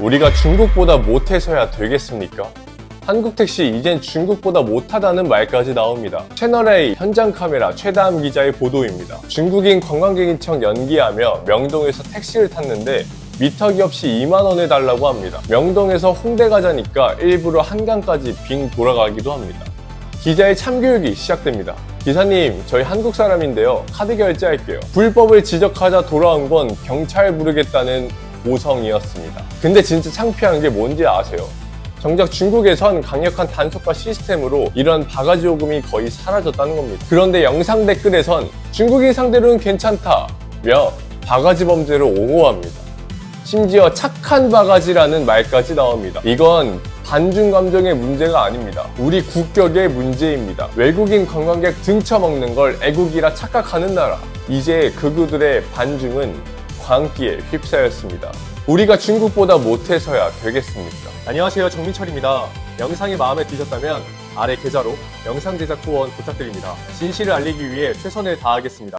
우리가 중국보다 못해서야 되겠습니까? 한국 택시 이젠 중국보다 못하다는 말까지 나옵니다. 채널A 현장 카메라 최다함 기자의 보도입니다. 중국인 관광객인 척 연기하며 명동에서 택시를 탔는데 미터기 없이 2만 원에 달라고 합니다. 명동에서 홍대 가자니까 일부러 한강까지 빙 돌아가기도 합니다. 기자의 참교육이 시작됩니다. 기사님, 저희 한국 사람인데요. 카드 결제할게요. 불법을 지적하자 돌아온 건 경찰 부르겠다는 고성이었습니다. 근데 진짜 창피한 게 뭔지 아세요? 정작 중국에선 강력한 단속과 시스템으로 이런 바가지 요금이 거의 사라졌다는 겁니다. 그런데 영상 댓글에선 중국인 상대로는 괜찮다 며 바가지 범죄를 옹호합니다. 심지어 착한 바가지라는 말까지 나옵니다. 이건 반중 감정의 문제가 아닙니다. 우리 국격의 문제입니다. 외국인 관광객 등쳐먹는 걸 애국이라 착각하는 나라. 이제 극우들의 반중은 광기에 휩싸였습니다. 우리가 중국보다 못해서야 되겠습니까? 안녕하세요. 정민철입니다. 영상이 마음에 드셨다면 아래 계좌로 영상 제작 후원 부탁드립니다. 진실을 알리기 위해 최선을 다하겠습니다.